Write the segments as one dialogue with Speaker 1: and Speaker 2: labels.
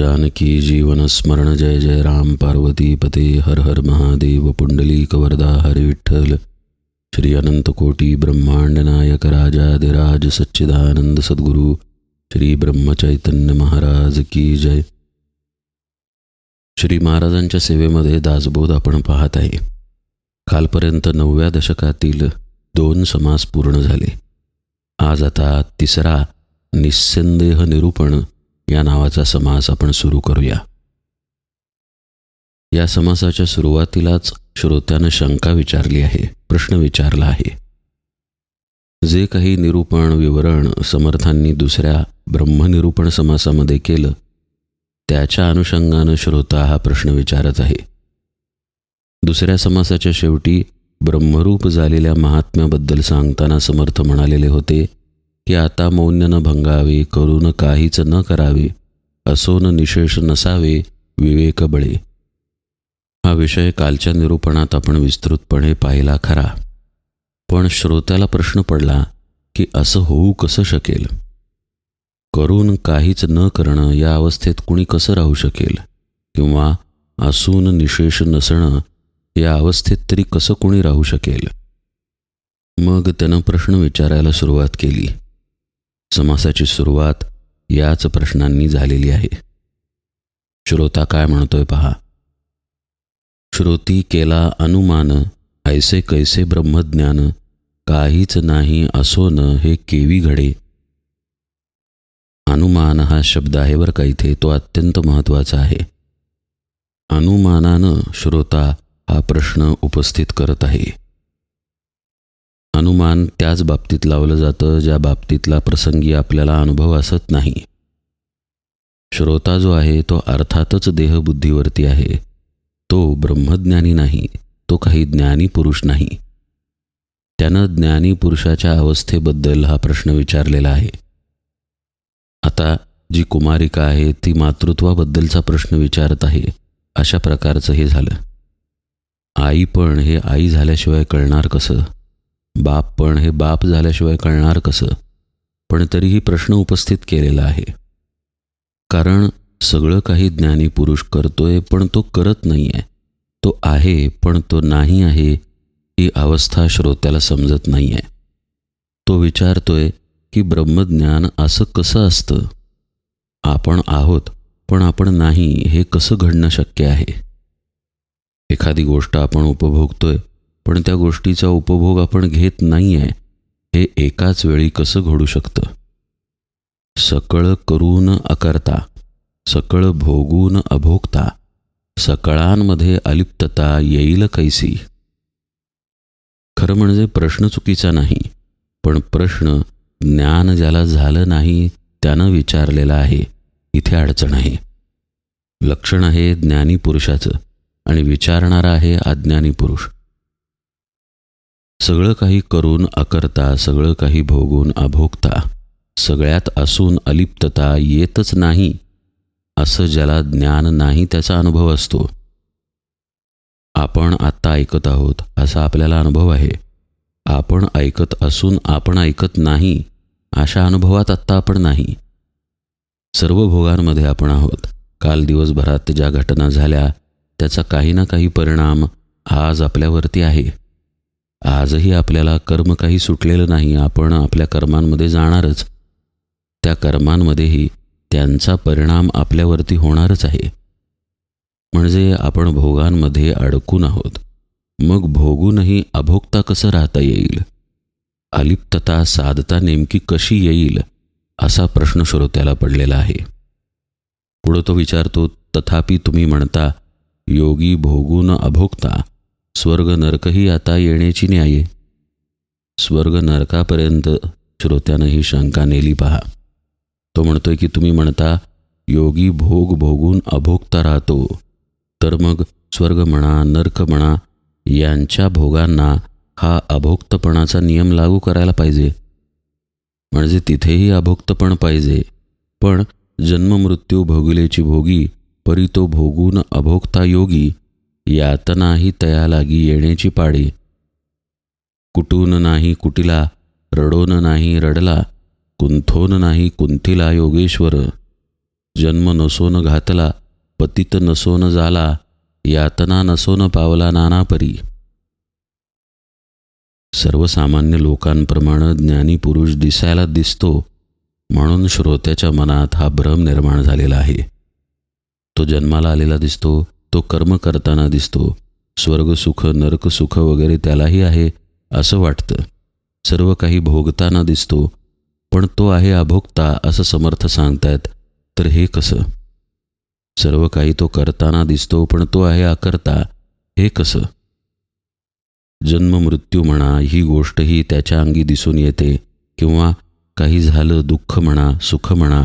Speaker 1: जानकी जीवन स्मरण जय जय राम पार्वती पते हर हर महादेव पुंडली कवरदा हरी विठ्ठल। श्री अनंत कोटी ब्रह्मांड नायक राजाधिराज सच्चिदानंद सद्गुरु श्री ब्रह्मचैतन्य महाराज की जय। श्री महाराजांच्या सेवेमध्ये दासबोध आपण पाहत आहे. कालपर्यंत नवव्या दशकातील दोन समास पूर्ण झाले. आज आता तिसरा निस्संदेह निरूपण या नावाचा समास आपण सुरू करूया. या समासाच्या सुरुवातीलाच श्रोत्यानं शंका विचारली आहे प्रश्न विचारला आहे. जे काही निरूपण विवरण समर्थांनी दुसऱ्या ब्रह्मनिरूपण समासामध्ये केलं त्याच्या अनुषंगानं श्रोता हा प्रश्न विचारत आहे. दुसऱ्या समासाच्या शेवटी ब्रह्मरूप झालेल्या महात्म्याबद्दल सांगताना समर्थ म्हणालेले होते की आता मौन्य न भंगावे करून काहीच न करावे असोन निशेष नसावे विवेक बळे हा विषय कालच्या निरूपणात आपण विस्तृतपणे पाहिला खरा. पण श्रोत्याला प्रश्न पडला की असं होऊ कसं शकेल? करून काहीच न करणं या अवस्थेत कुणी कसं राहू शकेल? किंवा असून निशेष नसणं या अवस्थेत तरी कसं कुणी राहू शकेल? मग त्यानं प्रश्न विचारायला सुरुवात केली. समासाची सुरुवात याच प्रश्नांनी झालेली आहे. श्रोता काय म्हणतोय पहा. श्रोती केला अनुमान ऐसे कैसे ब्रह्मज्ञान काहीच नाही असो न हे केवी घडे. अनुमान हा शब्द आहे बरं का इथे तो अत्यंत महत्त्वाचा आहे. अनुमानानं श्रोता हा प्रश्न उपस्थित करत आहे. अनुमान त्याच बाबतीत लावलं जातं ज्या बाबतीतला प्रसंगी आपल्याला अनुभव असत नाही. श्रोता जो आहे तो अर्थातच देहबुद्धीवरती आहे. तो ब्रह्मज्ञानी नाही तो काही ज्ञानी पुरुष नाही. त्यानं ज्ञानी पुरुषाच्या अवस्थेबद्दल हा प्रश्न विचारलेला आहे. आता जी कुमारिका आहे ती मातृत्वाबद्दलचा प्रश्न विचारत आहे. अशा प्रकारचं हे झालं. आई पण हे आई झाल्याशिवाय कळणार कसं? बाप पण हे बाप झाल्याशिवाय कळणार कसं? पण तरीही प्रश्न उपस्थित केलेला आहे. कारण सगळं काही ज्ञानी पुरुष करतोय पण तो करत नाही आहे तो आहे पण तो नाही आहे ही अवस्था श्रोत्याला समजत नाही आहे तो विचारतोय की ब्रह्मज्ञान असं कसं असतं? आपण आहोत पण आपण नाही हे कसं घडणं शक्य आहे? एखादी गोष्ट आपण उपभोगतोय पण त्या गोष्टीचा उपभोग आपण घेत नाही आहे हे एकाच वेळी कसं घडू शकतं? सकळ करून अकर्ता सकळ भोगून अभोगता सकळांमध्ये अलिप्तता येईल कैसी? खरं म्हणजे प्रश्न चुकीचा नाही पण प्रश्न ज्ञान ज्याला झालं नाही त्यानं विचारलेला आहे इथे अडचण आहे. लक्षण आहे ज्ञानी पुरुषाचं आणि विचारणारा आहे अज्ञानी पुरुष. सगळं काही करून अकरता सगळं काही भोगून अभोगता. सगळ्यात असून अलिप्तता येतच नाही असं ज्याला ज्ञान नाही त्याचा अनुभव असतो. आपण आत्ता ऐकत आहोत असा आपल्याला अनुभव आहे. आपण ऐकत असून आपण ऐकत नाही अशा अनुभवात आत्ता आपण नाही. सर्व भोगांमध्ये आपण आहोत. काल दिवसभरात ज्या घटना झाल्या त्याचा काही ना काही परिणाम आज आपल्यावरती आहे. आजही आपल्याला कर्म काही सुटलेलं नाही आपण आपल्या कर्मांमध्ये जाणारच. त्या कर्मांमध्येही त्यांचा परिणाम आपल्यावरती होणारच आहे. म्हणजे आपण भोगांमध्ये अडकून आहोत. मग भोगूनही अभोगता कसं राहता येईल? अलिप्तता साधता नेमकी कशी येईल? असा प्रश्न श्रोत्याला पडलेला आहे. पुढं तो विचारतो तथापि तुम्ही म्हणता योगी भोगून अभोगता स्वर्ग नरकही आता येण्याची न्याये स्वर्ग नरकापर्यंत श्रोत्यानं ही शंका नेली पहा. तो म्हणतोय की तुम्ही म्हणता योगी भोग भोगून अभोगता राहतो. तर मग स्वर्ग म्हणा नर्क म्हणा यांच्या भोगांना हा अभोक्तपणाचा नियम लागू करायला पाहिजे. म्हणजे तिथेही अभोक्तपण पाहिजे. पण जन्ममृत्यू भोगिलेची भोगी परी तो भोगून अभोगता योगी यातनाही तया लागी येण्याची पाळी. कुटून नाही कुटिला रडोन नाही रडला कुंथोन नाही कुंथिला योगेश्वर. जन्म नसोन घातला पतित नसोन झाला यातना नसोन पावला नानापरी. सर्वसामान्य लोकांप्रमाणे ज्ञानी पुरुष दिसायला दिसतो म्हणून श्रोत्याच्या मनात हा भ्रम निर्माण झालेला आहे. तो जन्माला आलेला दिसतो तो कर्म करताना दिसतो. स्वर्गसुख नरकसुख वगैरे त्यालाही आहे असं वाटतं. सर्व काही भोगताना दिसतो. पण तो आहे अभोगता असं समर्थ सांगतायत. तर हे कसं? सर्व काही तो करताना दिसतो पण तो आहे अकर्ता. हे कसं? जन्म मृत्यू म्हणा ही गोष्टही त्याच्या अंगी दिसून येते. किंवा काही झालं दुःख म्हणा सुख म्हणा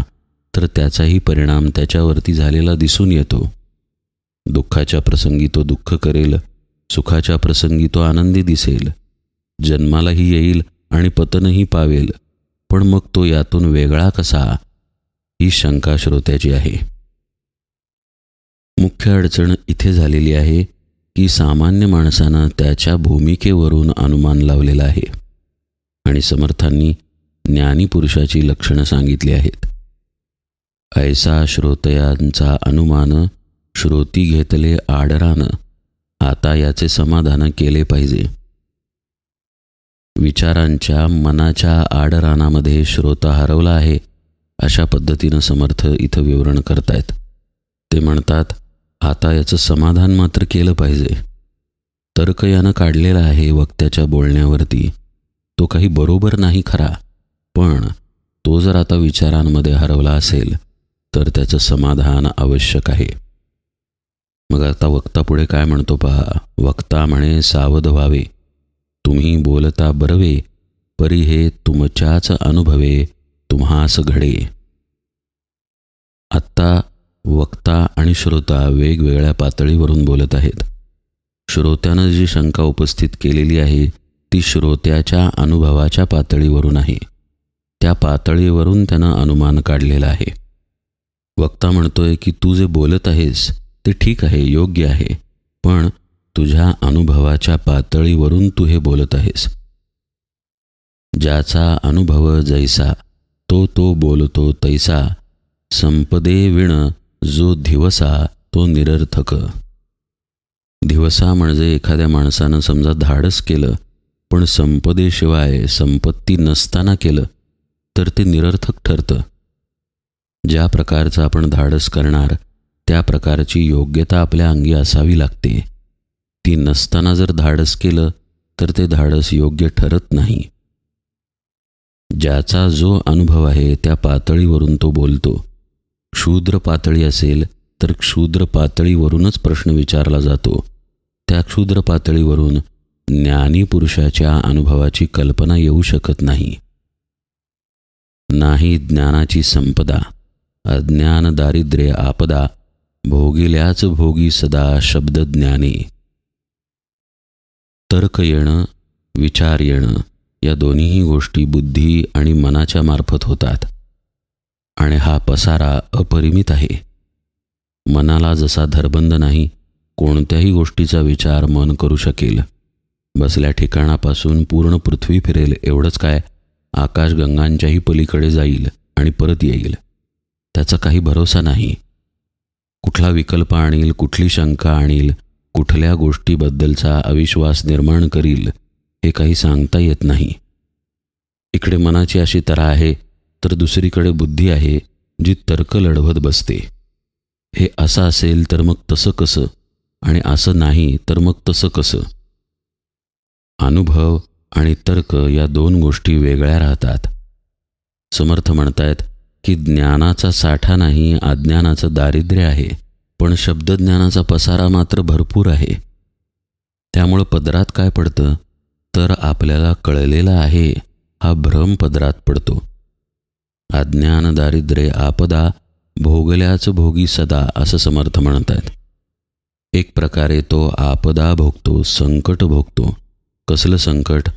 Speaker 1: तर त्याचाही परिणाम त्याच्यावरती झालेला दिसून येतो. दुःखाच्या प्रसंगी तो दुःख करेल सुखाच्या प्रसंगी तो आनंदी दिसेल. जन्मालाही येईल आणि पतनही पावेल पण मग तो यातून वेगळा कसा? ही शंका श्रोत्याची आहे. मुख्य अडचण इथे झालेली आहे की सामान्य माणसानं त्याच्या भूमिकेवरून अनुमान लावलेला आहे आणि समर्थांनी ज्ञानीपुरुषाची लक्षणं सांगितली आहेत. ऐसा श्रोतयांचा अनुमान श्रोती घेतले आडरानं. आता याचे समाधान केले पाहिजे. विचारांच्या मनाच्या आडरानामध्ये श्रोता हरवला आहे अशा पद्धतीनं समर्थ इथं विवरण करतायत. ते म्हणतात आता याचं समाधान मात्र केलं पाहिजे. तर्क यानं काढलेला आहे वक्त्याच्या बोलण्यावरती. तो काही बरोबर नाही खरा पण तो जर आता विचारांमध्ये हरवला असेल तर त्याचं समाधान आवश्यक आहे. मग आता वक्ता पुढे काय म्हणतो पहा. वक्ता म्हणे सावध व्हावे. तुम्ही बोलता बरवे परी हे तुमच्याच अनुभवे तुम्हास घडे. आत्ता वक्ता आणि श्रोता वेगवेगळ्या पातळीवरून बोलत आहेत. श्रोत्यानं जी शंका उपस्थित केलेली आहे ती श्रोत्याच्या अनुभवाच्या पातळीवरून आहे. त्या पातळीवरून त्यानं अनुमान काढलेलं आहे. वक्ता म्हणतोय की तू जे बोलत आहेस ते ठीक आहे योग्य आहे पण तुझ्या अनुभवाच्या पातळीवरून तू हे बोलत आहेस. ज्याचा अनुभव जैसा तो तो बोलतो तैसा संपदे विण जो दिवसा तो निरर्थक. दिवसा म्हणजे एखाद्या माणसानं समजा धाडस केलं पण संपदेशिवाय संपत्ती नसताना केलं तर ते निरर्थक ठरतं. ज्या प्रकारचं आपण धाडस करणार त्या प्रकारची योग्यता आपल्या अंगी असावी लागते. ती नसताना जर धाडस केलं तर ते धाडस योग्य ठरत नाही. ज्याचा जो अनुभव आहे त्या पातळीवरून तो बोलतो. क्षुद्र पातळी असेल तर क्षुद्र पातळीवरूनच प्रश्न विचारला जातो. त्या क्षुद्र पातळीवरून ज्ञानी पुरुषाच्या अनुभवाची कल्पना येऊ शकत नाही. नाही ज्ञानाची संपदा अज्ञान दारिद्र्य आपदा भोगिल्याच भोगी सदा शब्द ज्ञानी. तर्क येणं विचार येणं या दोन्हीही गोष्टी बुद्धी आणि मनाच्या मार्फत होतात. आणि हा पसारा अपरिमित आहे. मनाला जसा धरबंद नाही कोणत्याही गोष्टीचा विचार मन करू शकेल. बसल्या ठिकाणापासून पूर्ण पृथ्वी फिरेल एवढंच काय आकाशगंगांच्याही पलीकडे जाईल आणि परत येईल. त्याचा काही भरोसा नाही. कुठला विकल्प आणील कुठली शंका आणील कुठल्या गोष्टीबद्दलचा अविश्वास निर्माण करील हे काही सांगता येत नाही. इकडे मनाची अशी तरा आहे तर दुसरीकडे बुद्धी आहे जी तर्क लढवत बसते. हे असं असेल तर मग तसं कसं? आणि असं नाही तर मग तसं कसं? अनुभव आणि तर्क या दोन गोष्टी वेगळ्या राहतात. समर्थ म्हणतायत की ज्ञानाचा साठा नाही अज्ञानाचं दारिद्र्य आहे पण शब्दज्ञानाचा पसारा मात्र भरपूर आहे. त्यामुळं पदरात काय पडतं? तर आपल्याला कळलेला आहे हा भ्रम पदरात पडतो. अज्ञान दारिद्र्य आपदा भोगल्याच भोगी सदा असं समर्थ म्हणतात एक प्रकारे तो आपदा भोगतो संकट भोगतो. कसलं संकट?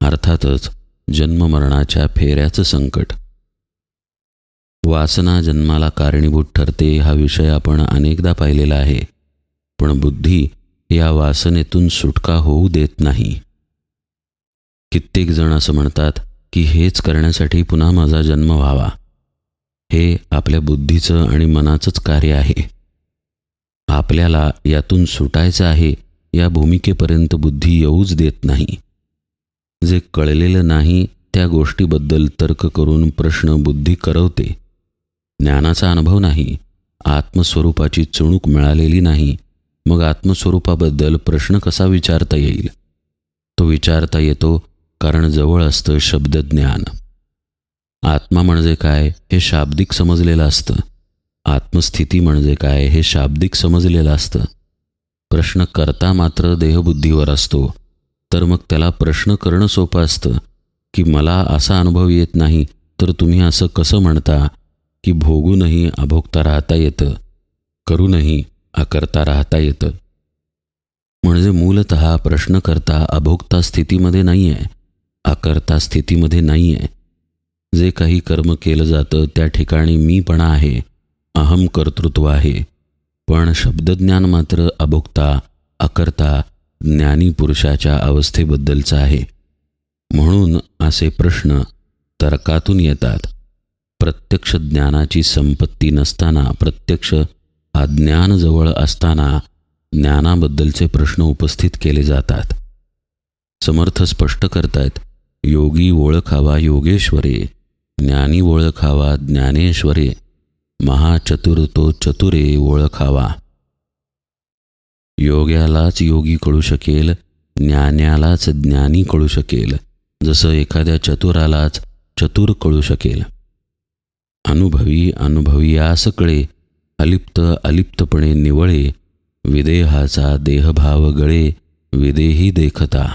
Speaker 1: अर्थातच जन्ममरणाच्या फेऱ्याचं संकट. वासना जन्माला कारणीभूत ठरते हा विषय आपण अनेकदा पाहिलेला आहे. पण बुद्धी या वासनेतून सुटका होऊ देत नाही. कित्येक जण असं म्हणतात की हेच करण्यासाठी पुन्हा माझा जन्म व्हावा. हे आपल्या बुद्धीचं आणि मनाचंच कार्य आहे. आपल्याला यातून सुटायचं आहे या भूमिकेपर्यंत बुद्धी येऊच देत नाही. जे कळलेलं नाही त्या गोष्टीबद्दल तर्क करून प्रश्न बुद्धी करवते. ज्ञानाचा अनुभव नाही आत्मस्वरूपाची चुणूक मिळालेली नाही मग आत्मस्वरूपाबद्दल प्रश्न कसा विचारता येईल? तो विचारता येतो कारण जवळ असतं शब्दज्ञान. आत्मा म्हणजे काय हे शाब्दिक समजलेलं असतं. आत्मस्थिती म्हणजे काय हे शाब्दिक समजलेलं असतं. प्रश्न करता मात्र देहबुद्धीवर असतो तर मग त्याला प्रश्न करणं सोपं असतं की मला असा अनुभव येत नाही तर तुम्ही असं कसं म्हणता? की भोगूनही अभोगता राहता येतं करूनही आकरता राहता येतं. म्हणजे मूलत प्रश्न करता अभोगता स्थितीमध्ये नाही आहे अकर्ता स्थितीमध्ये नाही आहे जे काही कर्म केलं जातं त्या ठिकाणी मीपणा आहे अहम कर्तृत्व आहे. पण शब्दज्ञान मात्र अभोगता अकर्ता ज्ञानी पुरुषाच्या अवस्थेबद्दलचं आहे. म्हणून असे प्रश्न तर्कातून येतात. प्रत्यक्ष ज्ञानाची संपत्ती नसताना प्रत्यक्ष अज्ञानजवळ असताना ज्ञानाबद्दलचे प्रश्न उपस्थित केले जातात. समर्थ स्पष्ट करतायत योगी ओळखावा योगेश्वरे ज्ञानी ओळखावा ज्ञानेश्वरे महाचतुर तो चतुरे ओळखावा. योग्यालाच योगी कळू शकेल ज्ञान्यालाच ज्ञानी कळू शकेल जसं एखाद्या चतुरालाच चतुर कळू शकेल. अनुभवी अनुभवियास कळे अलिप्त अलिप्तपणे निवळे विदेहाचा देहभाव गळे विदेही देखता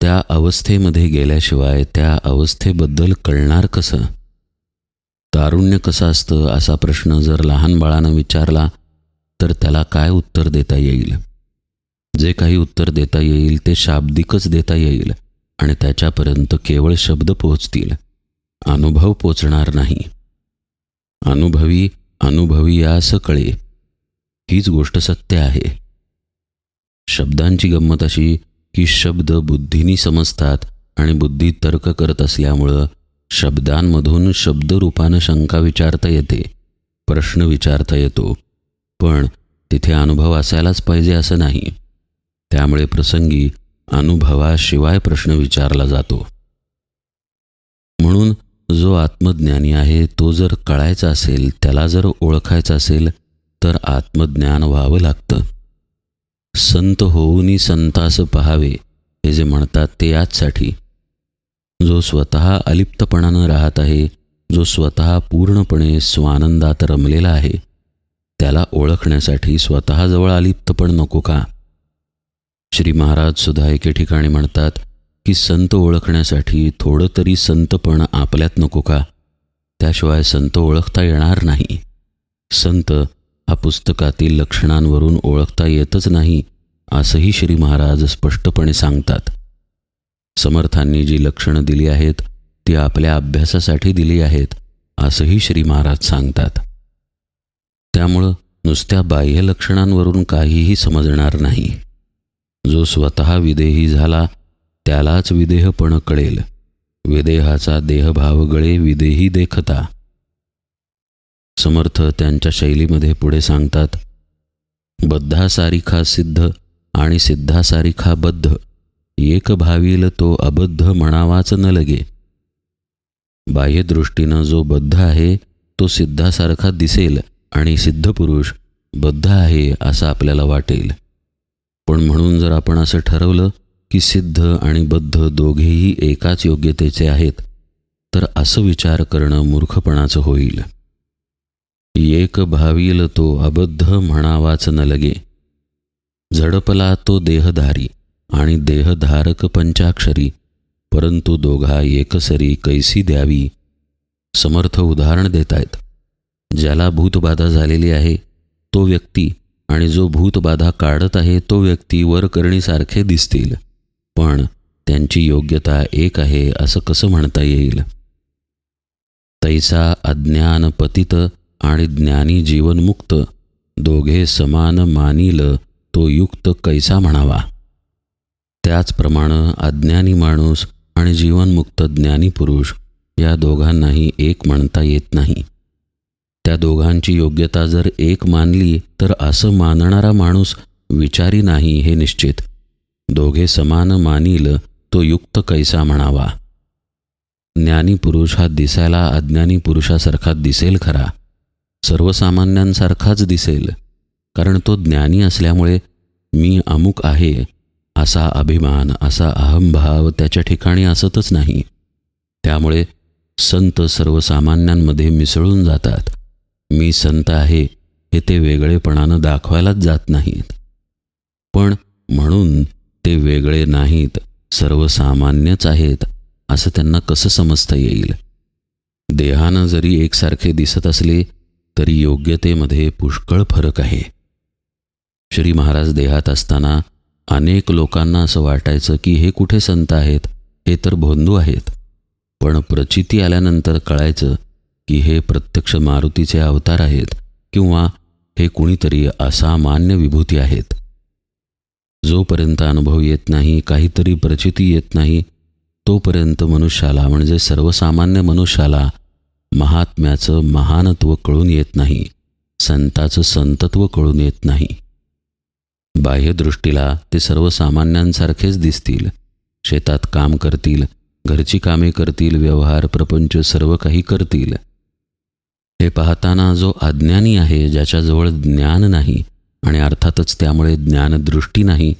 Speaker 1: त्या अवस्थेमध्ये गेल्याशिवाय त्या अवस्थेबद्दल कळणार कसं तारुण्य कसं असतं असा प्रश्न जर लहान बाळानं विचारला तर त्याला काय उत्तर देता येईल जे काही उत्तर देता येईल ते शाब्दिकच देता येईल आणि त्याच्यापर्यंत केवळ शब्द पोहोचतील अनुभव पोचणार नाही. अनुभवी अनुभवी यास कळे. हीच गोष्ट सत्य आहे. शब्दांची गंमत अशी की शब्द बुद्धीनी समजतात आणि बुद्धी तर्क करत असल्यामुळं शब्दांमधून शब्दरूपानं शंका विचारता येते प्रश्न विचारता येतो. पण तिथे अनुभव असायलाच पाहिजे असं नाही. त्यामुळे प्रसंगी अनुभवाशिवाय प्रश्न विचारला जातो. म्हणून जो आत्मज्ञानी आहे तो जर कळायचा असेल त्याला जर ओळखायचं असेल तर आत्मज्ञान व्हावं लागतं. संत होऊनी संतास पहावे हे जे म्हणतात ते याचसाठी. जो स्वतः अलिप्तपणानं राहत आहे जो स्वतः पूर्णपणे स्वानंदात रमलेला आहे त्याला ओळखण्यासाठी स्वतःजवळ अलिप्तपण नको का? श्री महाराज सुद्धा एके ठिकाणी म्हणतात की संत ओळखण्यासाठी थोडं तरी संतपण आपल्यात नको का? त्याशिवाय संत ओळखता येणार नाही. संत हा पुस्तकातील लक्षणांवरून ओळखता येतच नाही असंही श्री महाराज स्पष्टपणे सांगतात. समर्थांनी जी लक्षणं दिली आहेत ती आपल्या अभ्यासासाठी दिली आहेत असंही श्री महाराज सांगतात. त्यामुळं नुसत्या बाह्य लक्षणांवरून काहीही समजणार नाही. जो स्वतः विदेही झाला त्यालाच विदेहपण कळेल. विदेहाचा देहभाव गळे विदेही देखता. समर्थ त्यांच्या शैलीमध्ये पुढे सांगतात बद्धासारिखा सिद्ध आणि सिद्धासारिखा बद्ध. एक भावील तो अबद्ध म्हणावाच न लगे. बाह्यदृष्टीनं जो बद्ध आहे तो सिद्धासारखा दिसेल आणि सिद्ध पुरुष बद्ध आहे असं आपल्याला वाटेल. पण म्हणून जर आपण असं ठरवलं की सिद्ध आणि बद्ध दोघेही एकाच योग्यतेचे आहेत तर असं विचार करणं मूर्खपणाचं होईल. एक भावील तो अबद्ध म्हणावाच न लगे. झडपला तो देहधारी आणि देहधारक पंचाक्षरी परंतु दोघा एकसरी कैसी द्यावी समर्थ उदाहरण देतायत. ज्याला भूतबाधा झालेली आहे तो व्यक्ती आणि जो भूतबाधा काढत आहे तो व्यक्ती वरकरणीसारखे दिसतील. पण त्यांची योग्यता एक आहे असं कसं म्हणता येईल? तैसा अज्ञान पतित आणि ज्ञानी जीवनमुक्त दोघे समान मानिल तो युक्त कैसा म्हणावा? त्याचप्रमाणे अज्ञानी माणूस आणि जीवनमुक्त ज्ञानी पुरुष या दोघांनाही एक म्हणता येत नाही. त्या दोघांची योग्यता जर एक मानली तर असं मानणारा माणूस विचारी नाही हे निश्चित. दोघे समान मानील तो युक्त कैसा म्हणावा? ज्ञानी पुरुष हा दिसायला अज्ञानी पुरुषासारखा दिसेल खरा. सर्वसामान्यांसारखाच दिसेल. कारण तो ज्ञानी असल्यामुळे मी अमुक आहे असा अभिमान असा अहंभाव त्याच्या ठिकाणी असतच नाही. त्यामुळे संत सर्वसामान्यांमध्ये मिसळून जातात. मी संत आहे हे ते वेगळेपणानं दाखवायलाच जात नाहीत. पण म्हणून ते वेगळे नाहीत सर्वसामान्यच आहेत असं त्यांना कसं समजता येईल? देहानं जरी एकसारखे दिसत असले तरी योग्यतेमध्ये पुष्कळ फरक आहे. श्री महाराज देहात असताना अनेक लोकांना असं वाटायचं की हे कुठे संत आहेत हे तर भोंदू आहेत. पण प्रचिती आल्यानंतर कळायचं की हे प्रत्यक्ष मारुतीचे अवतार आहेत किंवा हे कुणीतरी असामान्य विभूती आहेत. जोपर्यंत अनुभव येत नाही काहीतरी प्रचिती येत नाही तोपर्यंत मनुष्याला म्हणजे सर्वसामान्य मनुष्याला महात्म्याचं महानत्व कळून येत नाही संताचं संतत्व कळून येत नाही. बाह्यदृष्टीला ते सर्वसामान्यांसारखेच दिसतील. शेतात काम करतील घरची कामे करतील व्यवहार प्रपंच सर्व काही करतील. हे पाहताना जो अज्ञानी आहे ज्याच्याजवळ ज्ञान नाही आणि अर्थातच त्यामुळे ज्ञानदृष्टी नाही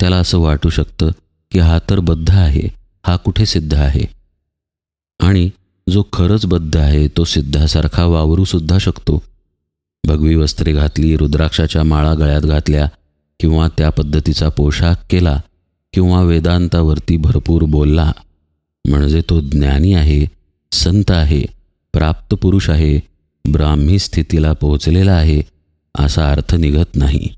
Speaker 1: त्याला असं वाटू शकतं की हा तर बद्ध आहे हा कुठे सिद्ध आहे? आणि जो खरंच बद्ध आहे तो सिद्धासारखा वावरू सुद्धा शकतो. भगवी वस्त्रे घातली रुद्राक्षाच्या माळा गळ्यात घातल्या किंवा त्या पद्धतीचा पोशाख केला किंवा वेदांतावरती भरपूर बोलला म्हणजे तो ज्ञानी आहे संत आहे प्राप्त पुरुष आहे ब्राह्मी स्थितीला पोहोचलेला आहे असा अर्थ निघत नाही.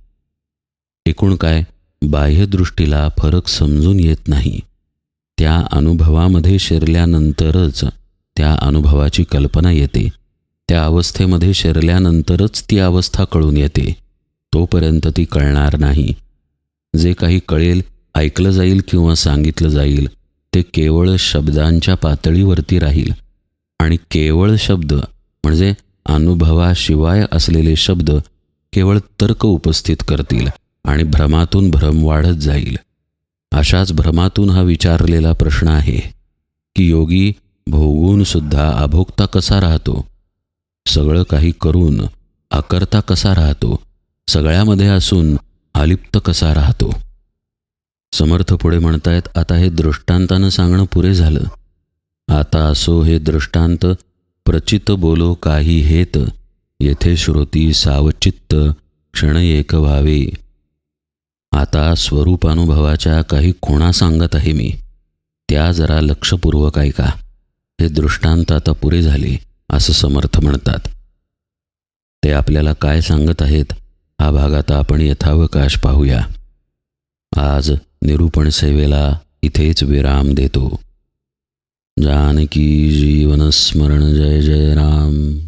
Speaker 1: एकूण काय? बाह्यदृष्टीला फरक समजून येत नाही. त्या अनुभवामध्ये शिरल्यानंतरच त्या अनुभवाची कल्पना येते. त्या अवस्थेमध्ये शिरल्यानंतरच ती अवस्था कळून येते. तोपर्यंत ती कळणार नाही. जे काही कळेल ऐकलं जाईल किंवा सांगितलं जाईल ते केवळ शब्दांच्या पातळीवरती राहील. आणि केवळ शब्द म्हणजे अनुभवाशिवाय असलेले शब्द केवळ तर्क उपस्थित करतील आणि भ्रमातून भ्रम वाढत जाईल. अशाच भ्रमातून हा विचारलेला प्रश्न आहे की योगी भोगून सुद्धा अभोगता कसा राहतो? सगळं काही करून अकर्ता कसा राहतो? सगळ्यामध्ये असून अलिप्त कसा राहतो? समर्थ पुढे म्हणतायत आता हे दृष्टांतानं सांगणं पुरे झालं. आता असो हे दृष्टांत प्रचित बोलो काही हेत येथे श्रोती सावचित्त क्षण एक व्हावे आता स्वरूपानुभवाच्या काही खुणा सांगत आहे मी. त्या जरा लक्षपूर्वक ऐका. हे दृष्टांत आता पुरे झाले असं समर्थ म्हणतात. ते आपल्याला काय सांगत आहेत हा भाग आता आपण यथावकाश पाहूया. आज निरूपण सेवेला इथेच विराम देतो. जानकी जीवनस्मरण जय जय राम.